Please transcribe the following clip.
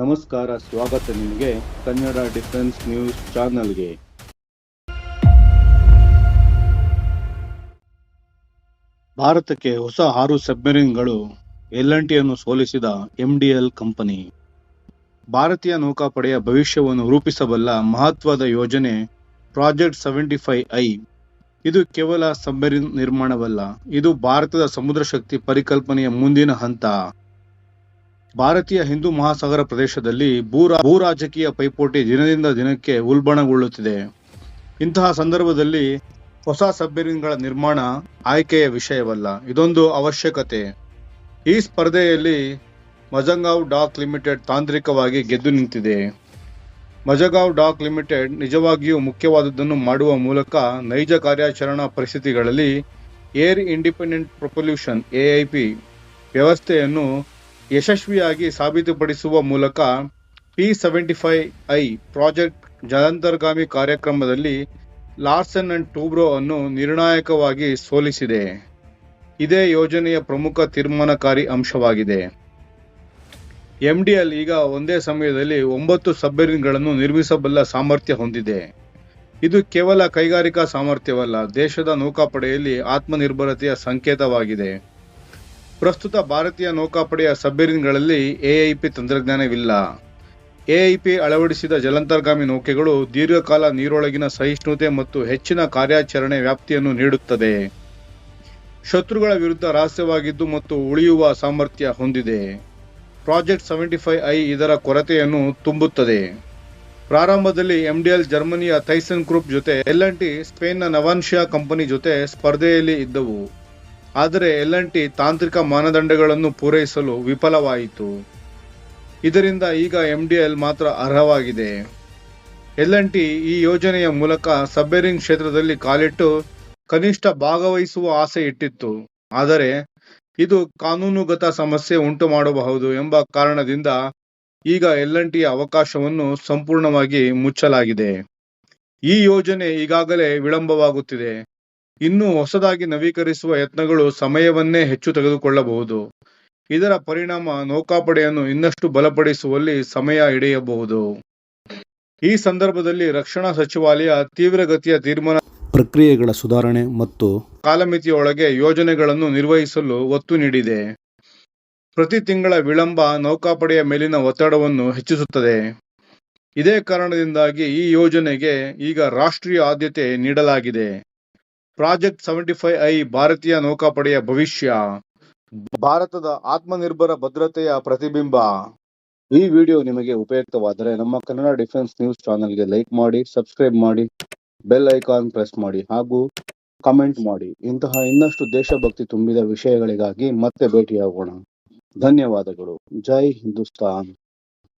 ನಮಸ್ಕಾರ, ಸ್ವಾಗತ ನಿಮಗೆ ಕನ್ನಡ ಡಿಫೆನ್ಸ್ ನ್ಯೂಸ್ ಚಾನಲ್ಗೆ. ಭಾರತಕ್ಕೆ ಹೊಸ ಆರು ಸಬ್ಮೆರಿನ್ಗಳು ಟಿಯನ್ನು ಸೋಲಿಸಿದ ಎಂಡಿಎಲ್ ಕಂಪನಿ. ಭಾರತೀಯ ನೌಕಾಪಡೆಯ ಭವಿಷ್ಯವನ್ನು ರೂಪಿಸಬಲ್ಲ ಮಹತ್ವದ ಯೋಜನೆ ಪ್ರಾಜೆಕ್ಟ್ ಸೆವೆಂಟಿ ಫೈವ್ ಐ. ಇದು ಕೇವಲ ಸಬ್ಮೆರಿನ್ ನಿರ್ಮಾಣವಲ್ಲ, ಇದು ಭಾರತದ ಸಮುದ್ರ ಶಕ್ತಿ ಪರಿಕಲ್ಪನೆಯ ಮುಂದಿನ ಹಂತ. ಭಾರತೀಯ ಹಿಂದೂ ಮಹಾಸಾಗರ ಪ್ರದೇಶದಲ್ಲಿ ಭೂರಾ ಭೂ ರಾಜಕೀಯ ಪೈಪೋಟಿ ದಿನದಿಂದ ದಿನಕ್ಕೆ ಉಲ್ಬಣಗೊಳ್ಳುತ್ತಿದೆ. ಇಂತಹ ಸಂದರ್ಭದಲ್ಲಿ ಹೊಸ ಸಬ್ಮೆರಿನ್ಗಳ ನಿರ್ಮಾಣ ಆಯ್ಕೆಯ ವಿಷಯವಲ್ಲ, ಇದೊಂದು ಅವಶ್ಯಕತೆ. ಈ ಸ್ಪರ್ಧೆಯಲ್ಲಿ ಮಜಂಗಾವ್ ಡಾಕ್ ಲಿಮಿಟೆಡ್ ತಾಂತ್ರಿಕವಾಗಿ ಗೆದ್ದು ನಿಂತಿದೆ. ಮಜಗಾವ್ ಡಾಕ್ ಲಿಮಿಟೆಡ್ ನಿಜವಾಗಿಯೂ ಮುಖ್ಯವಾದದ್ದನ್ನು ಮಾಡುವ ಮೂಲಕ ನೈಜ ಕಾರ್ಯಾಚರಣಾ ಪರಿಸ್ಥಿತಿಗಳಲ್ಲಿ ಏರ್ ಇಂಡಿಪೆಂಡೆಂಟ್ ಪ್ರೊಪಲ್ಯೂಷನ್ ಎಐಪಿ ವ್ಯವಸ್ಥೆಯನ್ನು ಯಶಸ್ವಿಯಾಗಿ ಸಾಬೀತುಪಡಿಸುವ ಮೂಲಕ P seventy five I project ಜಲಂತರ್ಗಾಮಿ ಕಾರ್ಯಕ್ರಮದಲ್ಲಿ ಲಾರ್ಸನ್ ಅಂಡ್ ಟೂಬ್ರೋ ಅನ್ನು ನಿರ್ಣಾಯಕವಾಗಿ ಸೋಲಿಸಿದೆ. ಇದೇ ಯೋಜನೆಯ ಪ್ರಮುಖ ತೀರ್ಮಾನಕಾರಿ ಅಂಶವಾಗಿದೆ. ಎಂಡಿಎಲ್ ಈಗ ಒಂದೇ ಸಮಯದಲ್ಲಿ ಒಂಬತ್ತು ಸಬ್ಮೆರಿನ್ಗಳನ್ನು ನಿರ್ಮಿಸಬಲ್ಲ ಸಾಮರ್ಥ್ಯ ಹೊಂದಿದೆ. ಇದು ಕೇವಲ ಕೈಗಾರಿಕಾ ಸಾಮರ್ಥ್ಯವಲ್ಲ, ದೇಶದ ನೌಕಾಪಡೆಯಲ್ಲಿ ಆತ್ಮನಿರ್ಭರತೆಯ ಸಂಕೇತವಾಗಿದೆ. ಪ್ರಸ್ತುತ ಭಾರತೀಯ ನೌಕಾಪಡೆಯ ಸಬ್ಮೆರಿನ್ಗಳಲ್ಲಿ ಎಐಪಿ ತಂತ್ರಜ್ಞಾನವಿಲ್ಲ. ಎಐಪಿ ಅಳವಡಿಸಿದ ಜಲಾಂತರ್ಗಾಮಿ ನೌಕೆಗಳು ದೀರ್ಘಕಾಲ ನೀರೊಳಗಿನ ಸಹಿಷ್ಣುತೆ ಮತ್ತು ಹೆಚ್ಚಿನ ಕಾರ್ಯಾಚರಣೆ ವ್ಯಾಪ್ತಿಯನ್ನು ನೀಡುತ್ತದೆ. ಶತ್ರುಗಳ ವಿರುದ್ಧ ರಹಸ್ಯವಾಗಿದ್ದು ಮತ್ತು ಉಳಿಯುವ ಸಾಮರ್ಥ್ಯ ಹೊಂದಿದೆ. ಪ್ರಾಜೆಕ್ಟ್ ಸೆವೆಂಟಿ ಫೈವ್ ಐ ಇದರ ಕೊರತೆಯನ್ನು ತುಂಬುತ್ತದೆ. ಪ್ರಾರಂಭದಲ್ಲಿ ಎಂಡಿಎಲ್ ಜರ್ಮನಿಯ ಥೈಸನ್ ಗ್ರೂಪ್ ಜೊತೆ ಎಲ್ ಟಿ ಸ್ಪೇನ್ನ ನವಾನ್ಶಿಯಾ ಕಂಪನಿ ಜೊತೆ ಸ್ಪರ್ಧೆಯಲ್ಲಿ ಇದ್ದವು. ಆದರೆ ಎಲ್ ಎನ್ ಟಿ ತಾಂತ್ರಿಕ ಮಾನದಂಡಗಳನ್ನು ಪೂರೈಸಲು ವಿಫಲವಾಯಿತು. ಇದರಿಂದ ಈಗ ಎಂಡಿಎಲ್ ಮಾತ್ರ ಅರ್ಹವಾಗಿದೆ. ಎಲ್ ಎನ್ ಟಿ ಈ ಯೋಜನೆಯ ಮೂಲಕ ಸಬ್ಬೇರಿಂಗ್ ಕ್ಷೇತ್ರದಲ್ಲಿ ಕಾಲಿಟ್ಟು ಕನಿಷ್ಠ ಭಾಗವಹಿಸುವ ಆಸೆ ಇಟ್ಟಿತ್ತು. ಆದರೆ ಇದು ಕಾನೂನುಗತ ಸಮಸ್ಯೆ ಉಂಟು ಮಾಡಬಹುದು ಎಂಬ ಕಾರಣದಿಂದ ಈಗ ಎಲ್ ಎನ್ ಟಿಯ ಅವಕಾಶವನ್ನು ಸಂಪೂರ್ಣವಾಗಿ ಮುಚ್ಚಲಾಗಿದೆ. ಈ ಯೋಜನೆ ಈಗಾಗಲೇ ವಿಳಂಬವಾಗುತ್ತಿದೆ. ಇನ್ನು ಹೊಸದಾಗಿ ನವೀಕರಿಸುವ ಯತ್ನಗಳು ಸಮಯವನ್ನೇ ಹೆಚ್ಚು ತೆಗೆದುಕೊಳ್ಳಬಹುದು. ಇದರ ಪರಿಣಾಮ ನೌಕಾಪಡೆಯನ್ನು ಇನ್ನಷ್ಟು ಬಲಪಡಿಸುವಲ್ಲಿ ಸಮಯ ಹಿಡಿಯಬಹುದು. ಈ ಸಂದರ್ಭದಲ್ಲಿ ರಕ್ಷಣಾ ಸಚಿವಾಲಯ ತೀವ್ರಗತಿಯ ತೀರ್ಮಾನ ಪ್ರಕ್ರಿಯೆಗಳ ಸುಧಾರಣೆ ಮತ್ತು ಕಾಲಮಿತಿಯೊಳಗೆ ಯೋಜನೆಗಳನ್ನು ನಿರ್ವಹಿಸಲು ಒತ್ತು ನೀಡಿದೆ. ಪ್ರತಿ ತಿಂಗಳ ವಿಳಂಬ ನೌಕಾಪಡೆಯ ಮೇಲಿನ ಒತ್ತಡವನ್ನು ಹೆಚ್ಚಿಸುತ್ತದೆ. ಇದೇ ಕಾರಣದಿಂದಾಗಿ ಈ ಯೋಜನೆಗೆ ಈಗ ರಾಷ್ಟ್ರೀಯ ಆದ್ಯತೆ ನೀಡಲಾಗಿದೆ. ಪ್ರಾಜೆಕ್ಟ್ ಸೆವೆಂಟಿ ಫೈವ್ ಐ ಭಾರತೀಯ ನೌಕಾಪಡೆಯ ಭವಿಷ್ಯ. ಭಾರತದ ಆತ್ಮನಿರ್ಭರ ಭದ್ರತೆಯ ಪ್ರತಿಬಿಂಬ. ಈ ವಿಡಿಯೋ ನಿಮಗೆ ಉಪಯುಕ್ತವಾದರೆ ನಮ್ಮ ಕನ್ನಡ ಡಿಫೆನ್ಸ್ ನ್ಯೂಸ್ ಚಾನೆಲ್ಗೆ ಲೈಕ್ ಮಾಡಿ, ಸಬ್ಸ್ಕ್ರೈಬ್ ಮಾಡಿ, ಬೆಲ್ ಐಕಾನ್ ಪ್ರೆಸ್ ಮಾಡಿ ಹಾಗೂ ಕಮೆಂಟ್ ಮಾಡಿ. ಇಂತಹ ಇನ್ನಷ್ಟು ದೇಶಭಕ್ತಿ ತುಂಬಿದ ವಿಷಯಗಳಿಗಾಗಿ ಮತ್ತೆ ಭೇಟಿಯಾಗೋಣ. ಧನ್ಯವಾದಗಳು. ಜೈ ಹಿಂದೂಸ್ತಾನ್.